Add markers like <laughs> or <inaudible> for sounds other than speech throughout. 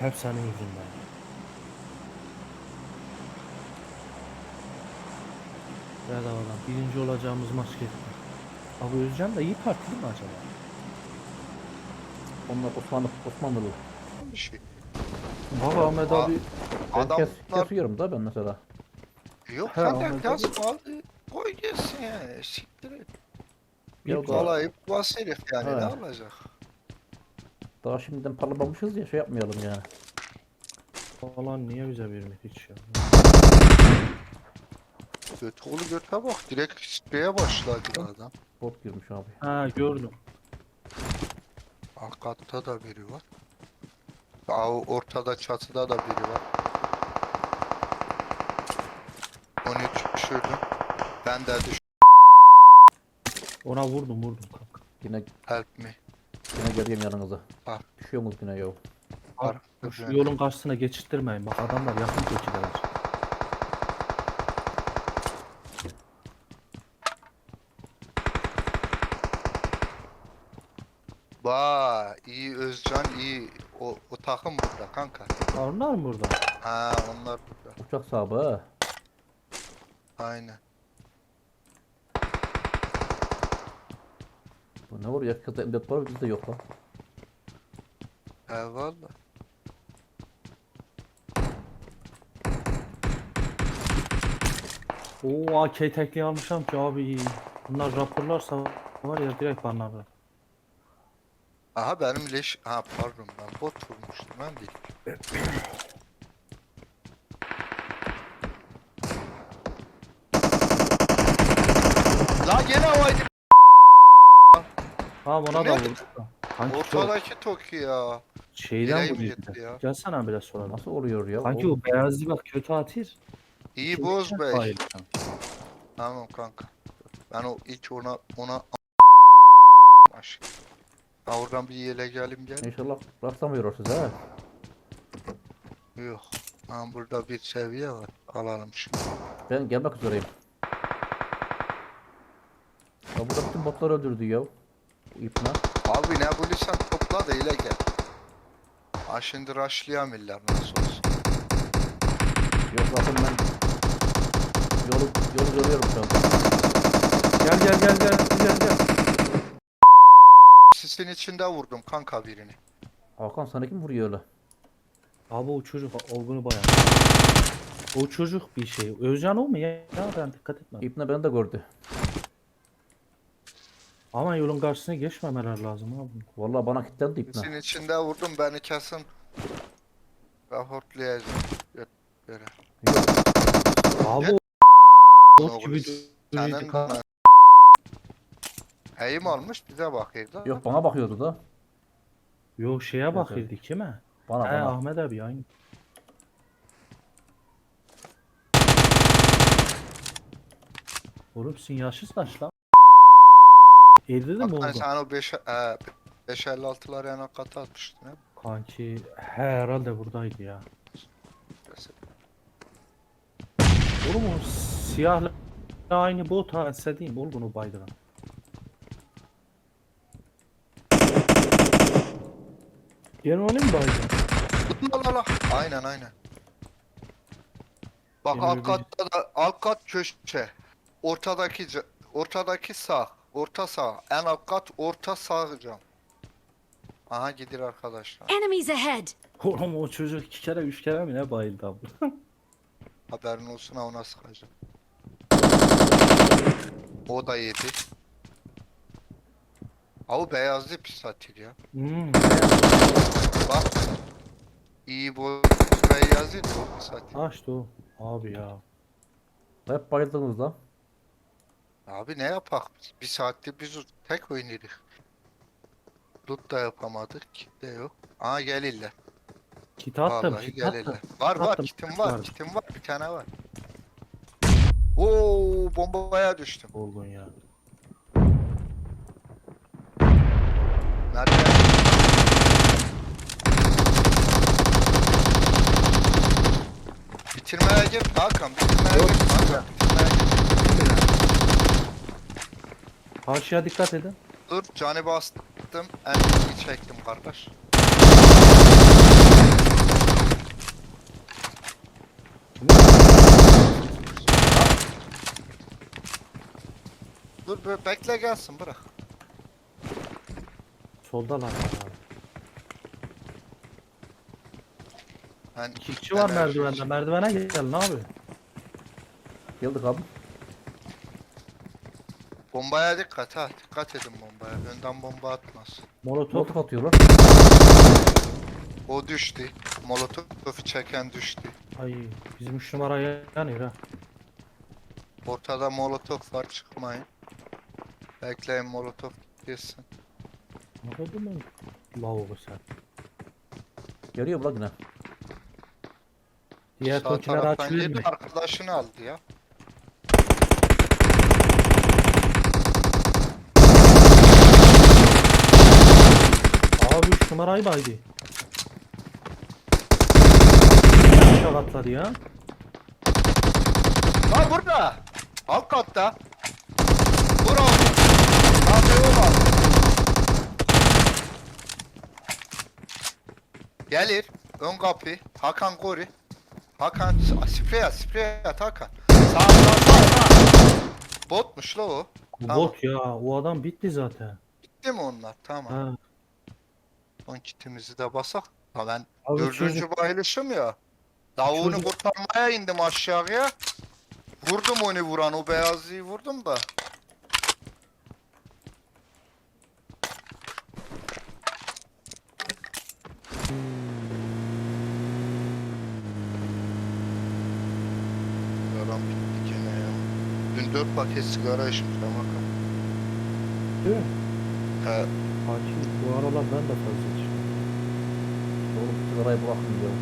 Hep senin yüzünden. Bedavadan birinci olacağımız maç gitti. Abi Özcan da iyi partili mi acaba? Onlar Osmanlı, Osmanlılı. Bir şey. Ahmet abi Ben kes, Adamlar kesiyorum da ben mesela. yok He, sen de Ahmet gaz kaldı. Koy gelsin yani. Siktir et. Bir da- Kolay basit yani He. ne olacak? Daha şimdiden parlamamışız ya şey yapmayalım yani. falan niye bize vermedi hiç ya? Göt oğlu göte bak direkt spreye başladı adam. Bot girmiş abi. Ha gördüm. Alt katta da biri var. Aa, ortada çatıda da biri var. Onu düşürdüm. Ben de düş Ona vurdum vurdum kanka. Yine help me. Geliyorum yanınıza. Ah. Düşüyorsunuz yine ya. Var. Şu yolun karşısına geçittirmeyin bak adamlar yakın çekiyorlar. Vay iyi Özcan iyi. O, o takım burada kanka. Onlar mı burada? Ha onlar burada. Uçak sahibi ha. Aynen. Ne var ya? Kızda emniyet var bizde yok lan. Eyvallah. Oo AK tekliği almışam ki abi. Bunlar raporlarsa var ya direkt banlarlar. Aha benim leş... Ha pardon ben bot vurmuştum ben değil. La gene havaydı. Ha buna da Ne? vurdum. Kanki çok Ortadaki Toki ya. şeyden Nereye mi vuruyor. gitti ya? Gelsene bile soralım. Nasıl oluyor ya? Kanki O- o beyazlı bak kötü atır. İyi boz bey. Hayır. Tamam kanka. Ben o ilk ona ona Aşk. Ha oradan bir yele gelim gel. İnşallah rastlamıyor size ha. Yok. Ha burada bir seviye var. Alalım şunu. Ben gelmek üzereyim. Ya burada bütün botlar öldürdü ya. Bu İpne. Abi ne bulursan topla da ile gel. Ha şimdi rushlayamıyorlar nasıl olsun. Yok zaten ben yolu yolu görüyorum şu an. Gel gel gel gel gel gel. Sisin içinde vurdum kanka birini. Hakan sana kim vuruyor öyle? Abi o çocuk olgunu bayağı. O çocuk bir şey. Özcan o mu ya? Ya ben dikkat etmedim. İpne beni de gördü. Ama yolun karşısına geçmemeler lazım abi. Vallahi bana kilitlendi İpne. Sisin içinde vurdum beni kesin raporlayacağım. Gö- Göre. Abi o bot gibi Senin duruyordu kanka. Eğim almış bize bakıyordu. Yok bana bakıyordu da. Yo şeye bakıyordu kime? Bana He bana. Ahmet abi aynı. Oğlum sen yaşlı lan? Evde de mi oldu? sen o 5 556'lar yana kata atmıştın ha. Kanki he, herhalde buradaydı ya. Oğlum o siyahla aynı bot ha istediğim oğlum onu baydıran. Gene onu mu baydın? La la la. Aynen aynen. Bak Yeni alt katta da alt kat köşe. Ortadaki ortadaki sağ. Orta sağ. En alt kat orta sağ cam. Aha gidir arkadaşlar. Enemies ahead! Oğlum o çocuk iki kere üç kere mi ne bayıldı abi? <laughs> Haberin olsun ha ona sıkacağım. O da yedi. Av beyazlı pis atır ya. hmm. Bak. İyi bu beyazlı pis atır. Açtı o. Abi ya. Hep bayıldınız lan. Abi ne yapak? Bir saatte biz tek oynarız. Loot da yapamadık. Kit de yok. Aa gelirler. Kit attım. Vallahi Kit attım. gelirler. Var var Attım, kitim kit var. vardı. Kitim var. Bir tane var. Oo bombaya düştüm. Olgun ya. Nerede? Bitirmeye gir Hakan. Bitirmeye gir. Hakan. Bitirmeye gir. Karşıya dikkat edin. Dur canı bastım. En iyi çektim kardeş. Dur be, bekle gelsin bırak. Soldalar abi. Ben, İki kişi var ben merdivende. Merdivene gelin abi. Geldik abi. Bombaya dikkat ha. Dikkat edin bombaya. Önden bomba atmaz. Molotof. Atıyorlar. O düştü. Molotofu çeken düştü. Ay bizim üç numara yanıyor ha. Ortada molotof var çıkmayın. Bekleyin molotof geçsin. Anladın mı? Lavabo sen. Geliyor bu lan yine. Diğer Sağ tokiler taraftan açılır yedi mı? arkadaşını aldı ya. Abi 3 numarayı baydı. Aşağı atladı ya. Ha burada. Alt katta. Vur oğlum. Hadi oğlum. Gelir. Ön kapı. Hakan Gori. Hakan sprey at sprey at Hakan. Sağ sağ sağ sağ. Botmuş la o. Bu Tamam. bot ya. O adam bitti zaten. Bitti mi onlar? Tamam. Ha. Son kitimizi de basak. Ha ben Abi dördüncü çocuk- bayılışım ya. Davunu Çocuk- kurtarmaya indim aşağıya. Vurdum onu vuran o beyazlıyı vurdum da. Sigaram bitti gene ya. Dün dört paket sigara içmiş ama. Değil mi? He, Hakim. Bu aralar ben de fazla. Oğlum sigarayı bırakın diyor.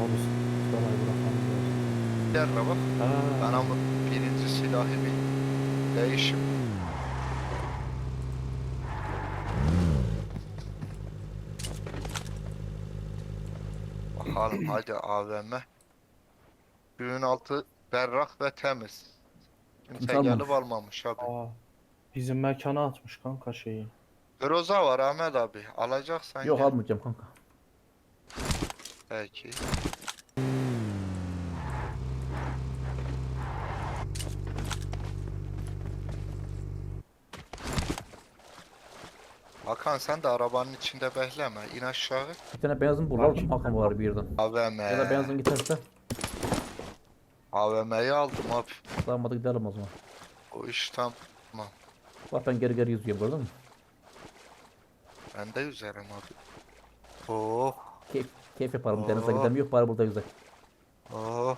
Abi sigarayı bırakamıyoruz. derle bak. Ha. Ben ama birinci silahı bir değişim. Bakalım <clears throat> hadi AVM. Suyun altı berrak ve temiz. Kimse Tamam. gelip almamış abi. Aa, bizim mekana atmış kanka şeyi. Groza var Ahmet abi. Alacaksan Yok gel. almayacağım kanka. Peki. Hakan sen de arabanın içinde bekleme. İn aşağı. Bir tane benzin bul Bak. lan. Akım var bir yerden. AVM. Ya da benzin giderse. AVM'yi aldım abi. Tamam hadi gidelim o zaman. O iş tam. Bak ben geri geri yüzüyorum gördün mü? Ben de yüzerim abi. Oh. Keyif, keyif yaparım. Denize Oo. gidemiyor bari burada yüzek. Oh.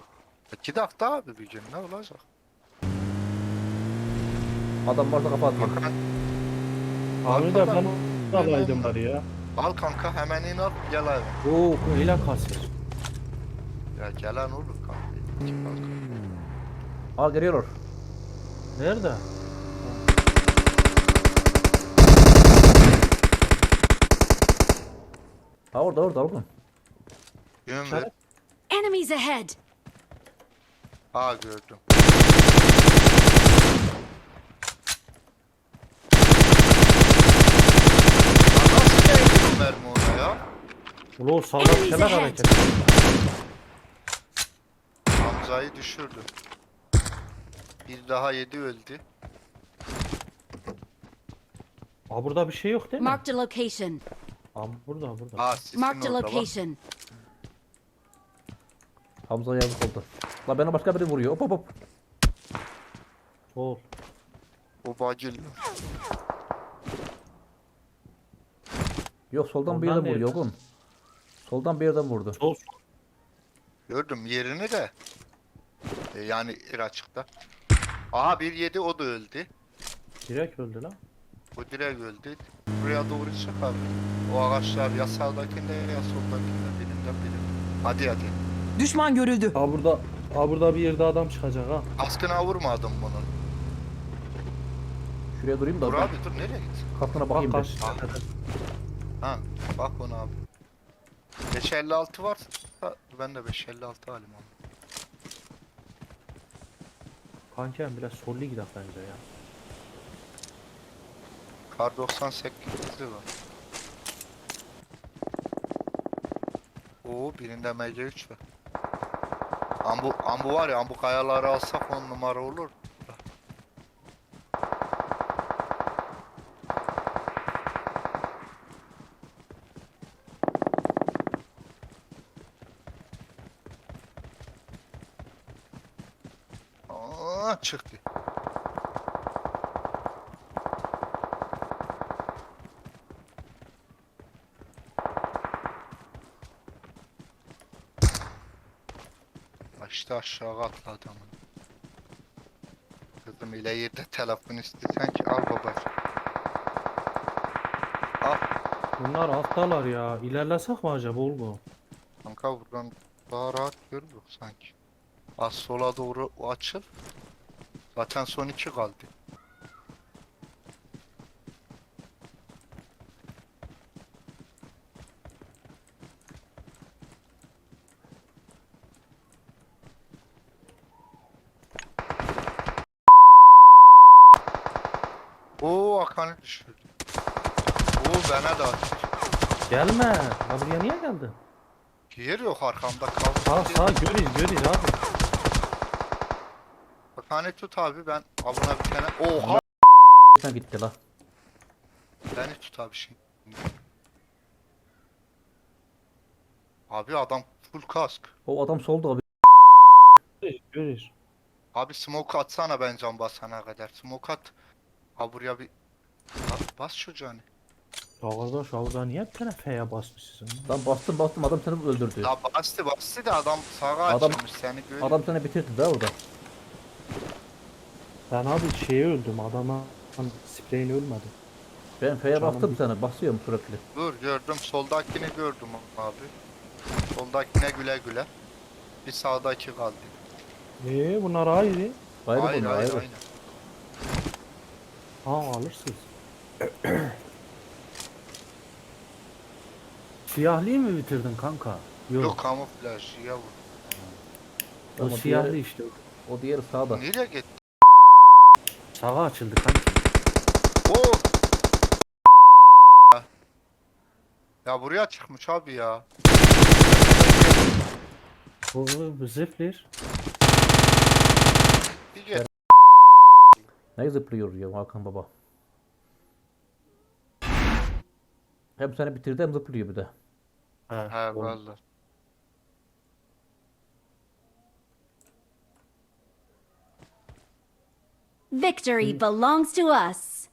İki dakika abi bir gün ne olacak? Adam varsa kafa atıyor. Hakan Abi de ben alaydım bari ya. al kanka hemen in al gel abi. Oo öyle kasır. Ya gelen olur kanka. İki kanka. Al geliyorlar. Nerede? Ha orada orada oğlum. Yön ver. Enemies ahead! Aa gördüm. Ya Nasıl değdi bu mermi ona ya? Ula o salakçalar ahead. hareket. Hamza'yı düşürdü. Bir daha yedi öldü. Aa burada bir şey yok değil mi? Marked a location. Aa burada burada. Aa Marked a orada bak. location. Hamza yazık oldu. La bana başka biri vuruyor. Hop hop hop. Sol. O bacil. Yok soldan bir Ondan yerden vuruyor değil. oğlum. Soldan bir yerden vurdu. Sol. sol. Gördüm yerini de. E, yani ir açıkta. Aha bir yedi o da öldü. Direkt öldü lan. O direkt öldü. Buraya doğru çık abi. O ağaçlar ya sağdakinde ya soldakinde birinden biri. Hadi hadi. Düşman görüldü. Aa burada. Aa burada bir yerde adam çıkacak ha. Askına vurmadım bunun. Şuraya durayım da. Dur bak, abi dur nereye git? Bak bakayım ben. kaç tane. Ha bak ona abi. 556 var. Ben de 556 alayım onu. Kanka biraz sollu gidelim bence ya. Kar 98'i var. Oo birinde MC3 var. Ambu, ambu var ya ambu kayaları alsak on numara olur. Aa, çıktı. İşte aşağı atladı ama. Kızım ile yerde telefon istesen ki al babacığım. Al Bunlar alttalar ya. İlerlesek mi acaba Olgu? kanka buradan daha rahat görürüz sanki. Az sola doğru açıl. Zaten son iki kaldı. Oo Hakan'ı düşürdü. Oo bana da attı. Gelme. Ya buraya niye geldin? Yer yok arkamda kaldı. Sağ sağ görüyoruz görüyoruz abi. Hakan'ı tut abi ben abuna bir tane. Oha! Sen gitti la. Beni tut abi şimdi. Abi adam full kask. O adam soldu abi. Görüyoruz, Görüyoruz. Abi smoke atsana ben can basana kadar. Smoke at. Ha buraya bir... Abi bas çocuğu hani. Ya burada niye bir tane F'ye basmışsın? Lan bastım bastım adam seni öldürdü. Ya bastı bastı da adam sağa Adam- açılmış seni görüyor. Adam seni bitirdi de orada. Ben abi şeye öldüm adama spreyle ölmedim. Ben F'ye Canım bastım bir- seni basıyorum sürekli. Dur gördüm soldakini gördüm abi. Soldakine güle güle. Bir sağdaki kaldı. Eee bunlar ayrı. Ayrı Hayır bunlar hayır ayrı. aynen. Ha alırsınız. <clears throat> Siyahlıyı mı bitirdin kanka? Yok. Yok kamuflaj ya bu. o Ama siyahlı diğeri- işte. O diğeri sağda. Nereye gitti? Sağa açıldı kanka. Oo! Ya buraya çıkmış abi ya. Bu, bu. Bir gel. Ne zıplıyor ya Hakan baba. Hem seni bitirdi hem zıplıyor bir de. He oğlum. valla. Victory belongs to us.